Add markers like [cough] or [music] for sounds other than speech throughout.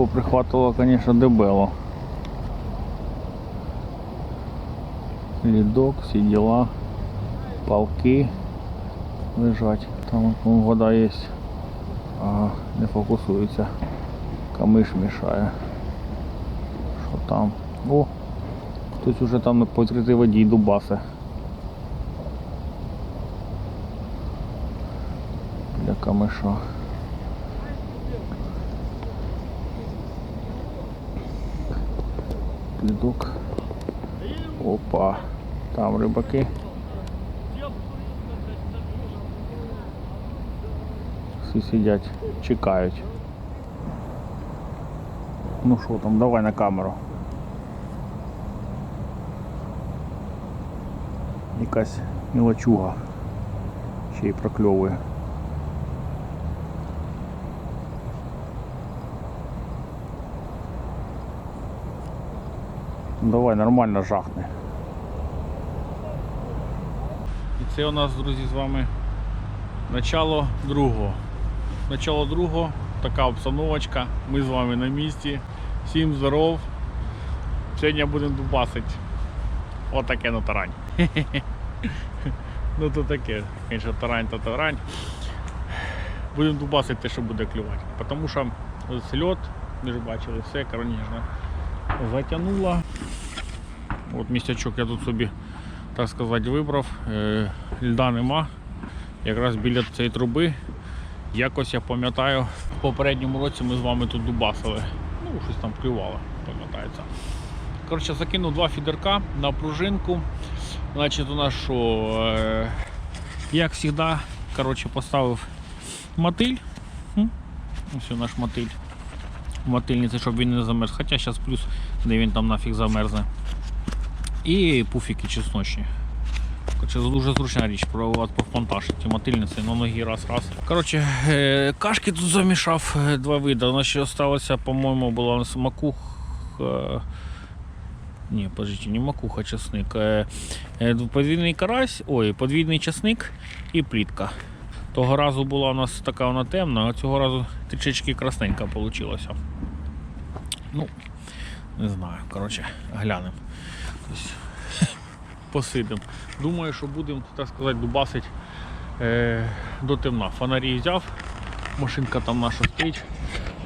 поприхватувало, звісно, дебело. Лідок, всі діла, палки лежать. Там вода є. Ага, не фокусується. Камиш мішає. Що там? О! Хтось уже там по відкритій воді дубасе. Для камиша. Лідок. Опа. Там рибаки. Всі сидять, чекають. Ну що там, давай на камеру. Якась мілочуга ще й прокльовує. Давай нормально жахни. І це у нас, друзі, з вами начало другого. Начало другого, така обстановочка. Ми з вами на місці. Всім здоров. Сьогодні будемо дубасити. Отаке на тарань. [laughs] Ну то таке, звісно, тарань то тарань. Будемо дубасити те, що буде клювати. Тому що сльот, ви ж бачили, все, звісно, затягнуло. От місячок я тут собі, так сказати, вибрав. Е, Льда нема. Якраз біля цієї труби. Якось я пам'ятаю, в попередньому році ми з вами тут дубасили. Ну, щось там клювало, пам'ятається. Коротше, закинув два фідерка на пружинку. Значить, у нас що, е, як завжди, коротше, поставив мотиль. Ось наш мотиль. Мотильниця, щоб він не замерз. Хоча зараз плюс, де він там нафіг замерзне. І пуфіки чесночні. Короче, дуже зручна річ пробувати повпонташити мотильниці на ноги раз-раз. Коротше, е, кашки тут замішав е, два види. У ще залишилося, по-моєму, була у нас макух. е, Ні, подождите, не макуха, часник. Е, Подвійний карась, ой, подвійний часник і плітка. Того разу була у нас така вона темна, а цього разу трішечки красненька вийшла. Ну, не знаю, коротше, глянемо. [laughs] Посидимо. Думаю, що будемо, так сказати, дубасить е, до темна. Фонарі взяв, машинка там наша стоїть.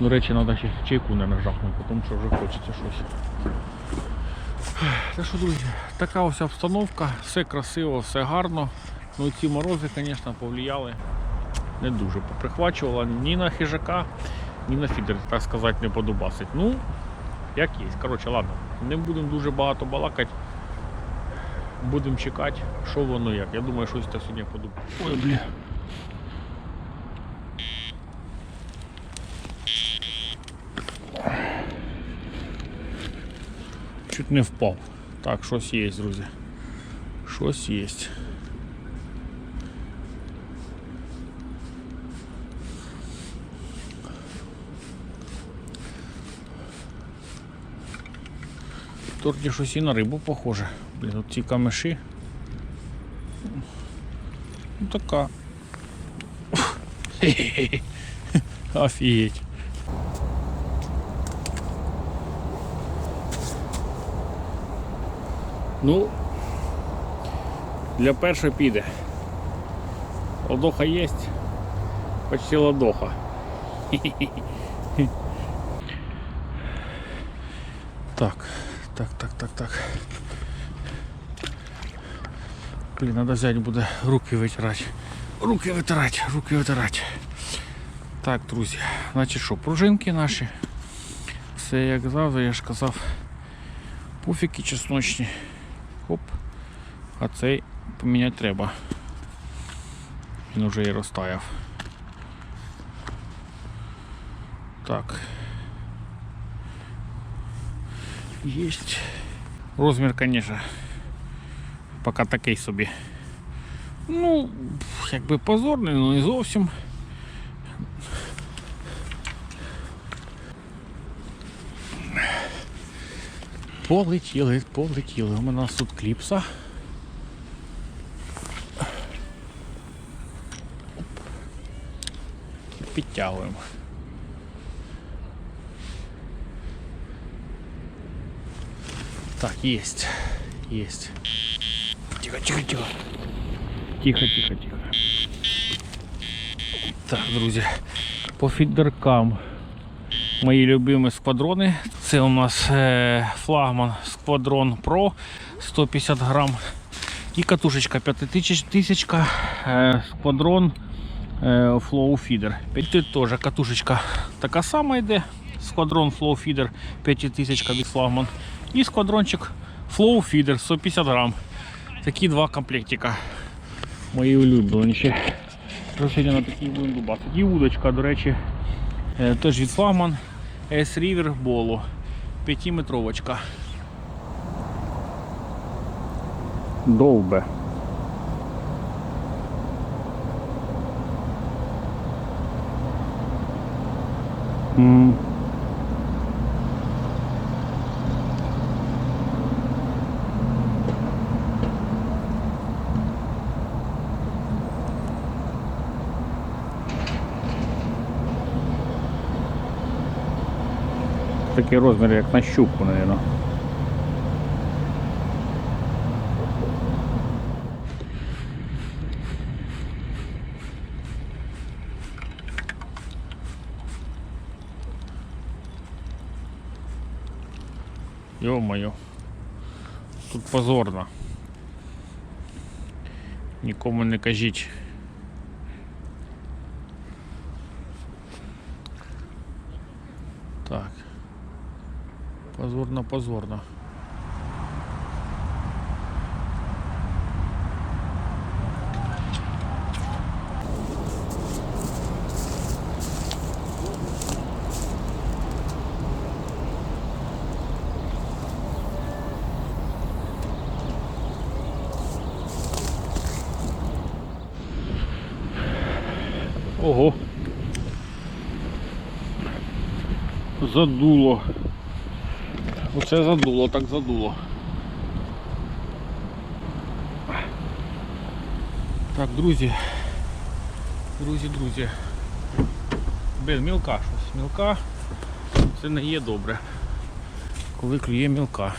До речі, треба ще чайку не нажахнути, тому що вже хочеться щось. Так що, друзі, така ось обстановка, все красиво, все гарно. Ну ці морози, звісно, повлияли. Не дуже поприхвачувала ні на хижака, ні на фідер, так сказати, не подубасить. Ну, як є. Коротше, ладно, не будемо дуже багато балакати. Будемо чекати, що воно як. Я думаю, щось та сьогодні подумає. Ой, блін. Чуть не впав. Так, щось є, друзі. Щось є. Торті щось і на рибу похоже. Блін, тут ці камеші. Ну така. [laughs] Офігеть. Ну, для першої піде. Ладоха є. Почти ладоха. [laughs] Так, так, так, так, так. Блін, треба взяти буде руки витирати. Руки витирати, руки витирати. Так, друзі, значить що, пружинки наші. Все як завжди, я ж казав. Пуфіки чесночні. Хоп. А цей поміняти треба. Він вже і розтаяв. Так. Єсть. Розмір, звісно, поки такий собі. Ну, якби позорний, але не зовсім. Полетіли, полетіли. У нас тут кліпса. І Підтягуємо. Так, есть. Есть. Тихо, тихо, тихо. Тихо, тихо, тихо. Так, друзі, по фідеркам. Мої любимі сквадрони. Це у нас е, флагман Сквадрон Pro 150 грам. І катушечка 5000 е, Сквадрон е, Flow Feeder. Тут теж катушечка така сама йде. Сквадрон Flow Feeder 5000 від флагман. І сквадрончик Flow Feeder 150 грам. Такі два комплектика. Мої улюбленіші. Грошення на такі будемо дубасити. І удочка, до речі, е, теж від флагман S-River Bolo. 5-метровочка. Довбе. М. Такий розмір, як на щуку, мабуть. Ё-моё. Тут позорно. Нікому не кажіть. Так. Позорно, позорно. Ого. Задуло. Оце задуло, так задуло. Так, друзі. Друзі, друзі. Без мілка щось. Мілка це не є добре. Коли клює мілка.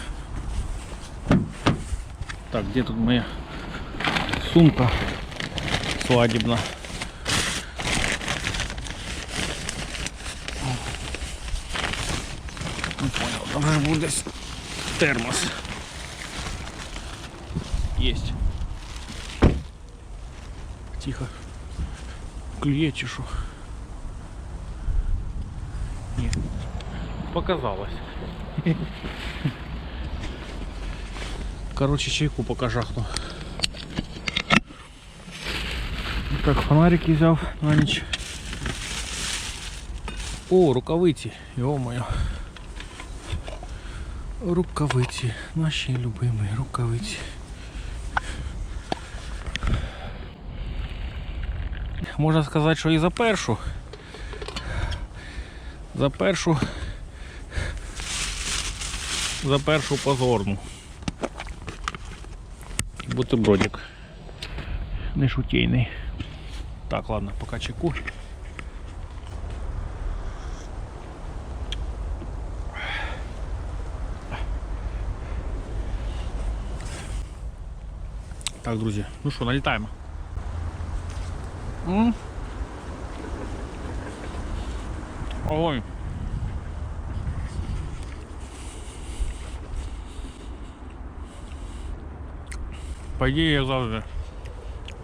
Так, де тут моя сумка свадібна? Не понял, там же буде десь термос. Есть. Тихо. Клює чи що? Ні. Показалось. Короче, чайку пока жахну. Так, фонарики взяв на ніч. О, рукавиці, йо-моє. Рукавиці, наші любимі рукавиці. Можна сказати, що і за першу. За першу. За першу позорну. Бутербродик. Не шутейний. Так, ладно, пока чеку. Так, друзі, ну що, налітаємо. М? Огонь. По ідеї, як завжди.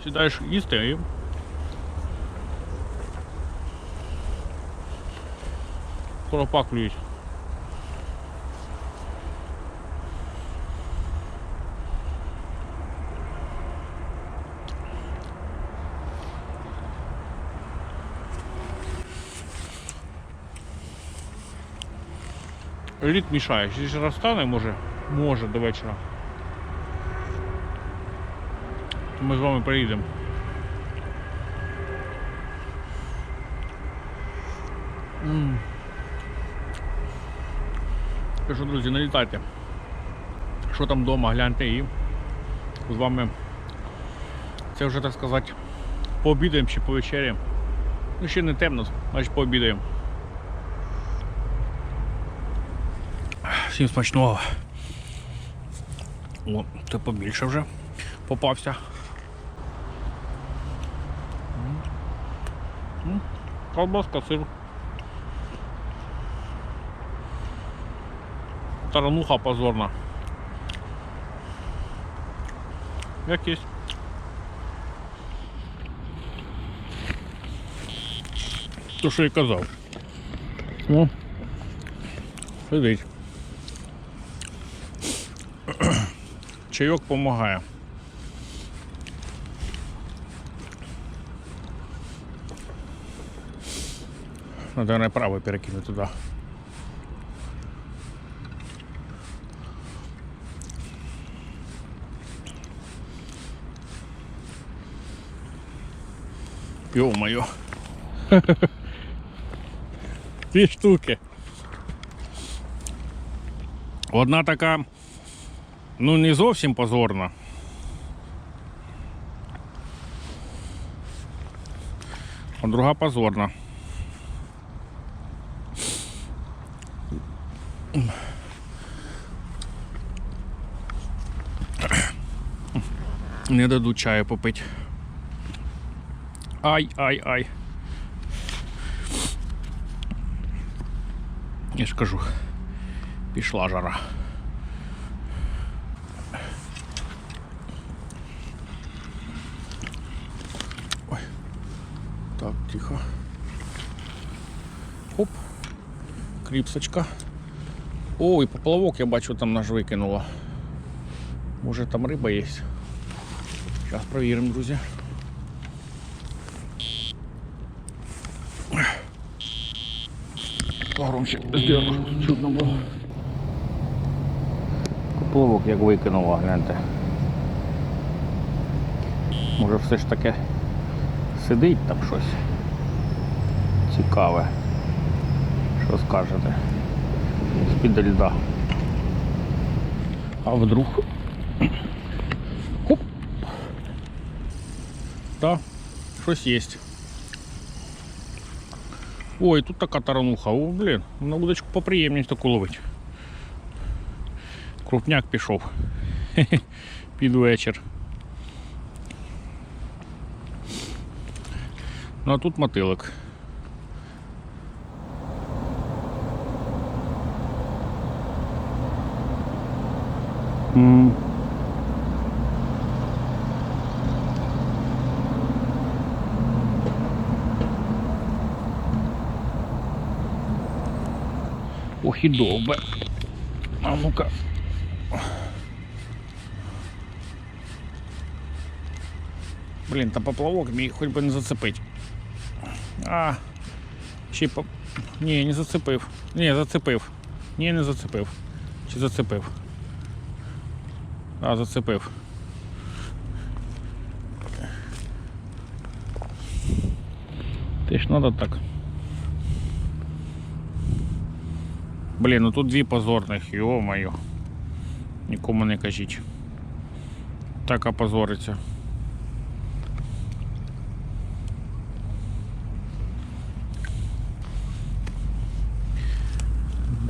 Сідаєш їсти і коропа клюють. Лід мішає. Якщо розтане, може, може до вечора. Ми з вами приїдемо. Так що, друзі, налітайте. Що там вдома, гляньте і з вами це вже так сказати пообідаємо чи повечеряємо. Ну ще не темно, значить пообідаємо. Всім смачного. О, це побільше вже попався. Колбаска, сир. Тарануха позорна. Як є. То, що я казав. О, сидить. Чайок допомагає. Надо направо перекинути туди. Ё-моё. [laughs] Дві штуки. Одна така, ну не зовсім позорна. А друга позорна. Не дадуть чаю попити. Ай, ай, ай. Я ж кажу, пішла жара. Ой. Так, тихо. Хоп. Кріпсочка. О, поплавок я бачу там наш викинула. Може там риба є. Зараз перевіримо, друзі. Погромче сделаю, чудно було. Поплавок як викинула, гляньте. Може все ж таки сидить там щось цікаве. Що скажете? З-під льда. А вдруг? Хоп. Да, щось є. Ой, тут така тарануха. О, блін, на удочку поприємність таку ловить. Крупняк пішов. [laughs] Під вечір. Ну а тут мотилик. М. Ох і довбе. А ну-ка. Блін, та поплавок мій хоч би не зацепить. А, чи. Ні, не зацепив. Ні, зацепив. Ні, не зацепив. Чи зацепив? А, зацепив. Ти ж надо так. Блін, ну тут дві позорних, йо-моє. Нікому не кажіть. Так опозориться.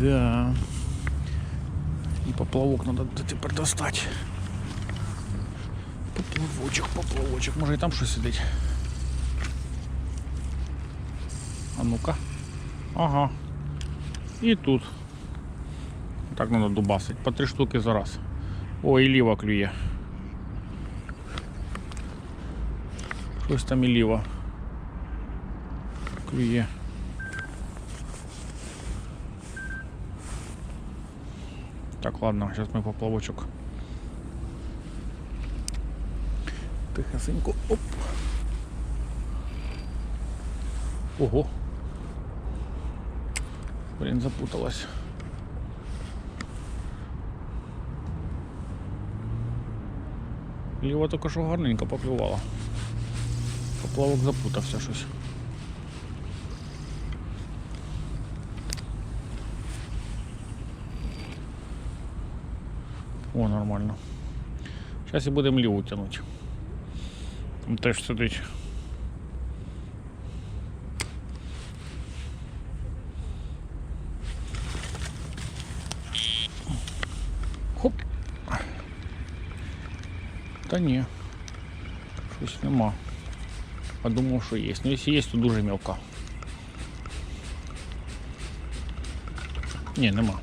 Да. І поплавок надо тепер достати. Поплавочок, поплавочок. Може і там щось сидить. А ну-ка. Ага. І тут. Так треба дубасить. По три штуки за раз. О, і ліва клює. Щось там і ліва. Клює. Так, ладно, зараз ми поплавочок. Тихесенько. Оп. Ого. Блін, запуталась. Ліва тільки що гарненько поплювала. Поплавок запутався щось. О, нормально. Зараз і будемо ліву тягнути. Там теж сидить. Хоп. Та ні. Щось нема. А думав, що є. Ну, якщо є, то дуже мілка. Ні, нема.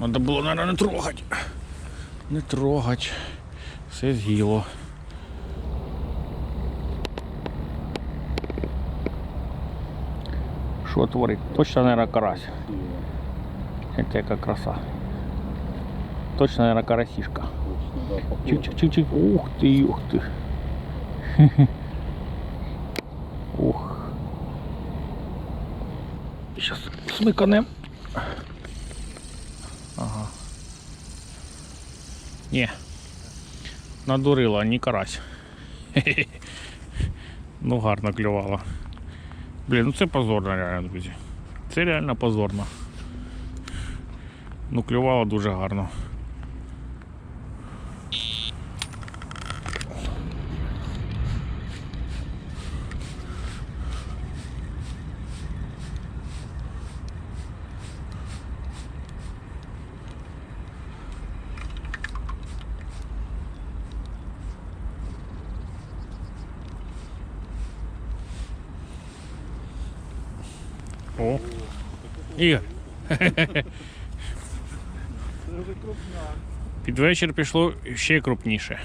Надо було, наверное, не трогать. Не трогать. Все з'їло. Що творить? Точно, наверное, карась. Хотя яка краса. Точно, наверное, карасишка. Чик-чик-чик-чик. Ух ты, ух ты. Ух. Сейчас смыканем. Не. Надурила, не карась. Ну гарно клювало. Блін, ну це позорно реально, друзі. Це реально позорно. Ну клювало дуже гарно. О. Ігор. Під вечір пішло ще крупніше.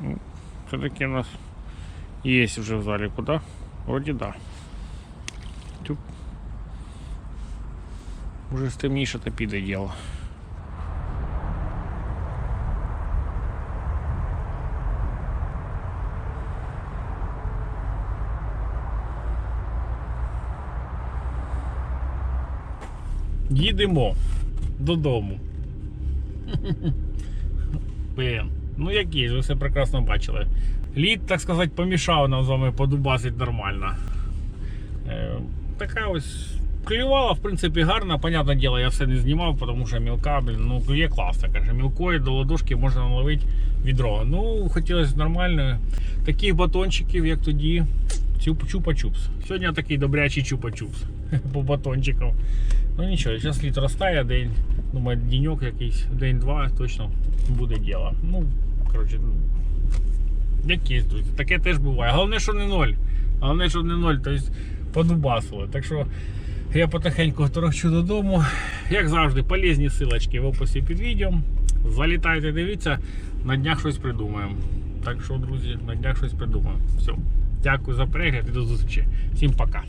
Це Все-таки у нас є вже в залі куди? Вроді да. Уже стемніше то піде діло. Їдемо додому. Блін. Ну які ж, ви все прекрасно бачили. Лід, так сказати, помішав нам з вами подубасить нормально. Е, така ось клювала, в принципі, гарна. Понятне діло, я все не знімав, тому що мілка, блін, ну клює класно. Каже, мілкої до ладошки можна наловити відро. Ну, хотілося нормально. Таких батончиків, як тоді, чупа-чупс. Сьогодні такий добрячий чупа-чупс [laughs] по батончикам. Ну нічого, зараз літ розтає день. Думаю, денек якийсь, день-два точно буде діло. Ну, коротше, якісь друзі. Таке теж буває. Головне, що не ноль. Головне, що не ноль, тобто подубасили. Так що я потихеньку торохчу додому. Як завжди, полезні силочки в описі під відео. Залітайте, дивіться, на днях щось придумаємо. Так що, друзі, на днях щось придумаємо. Все. Дякую за перегляд і до зустрічі. Всім пока.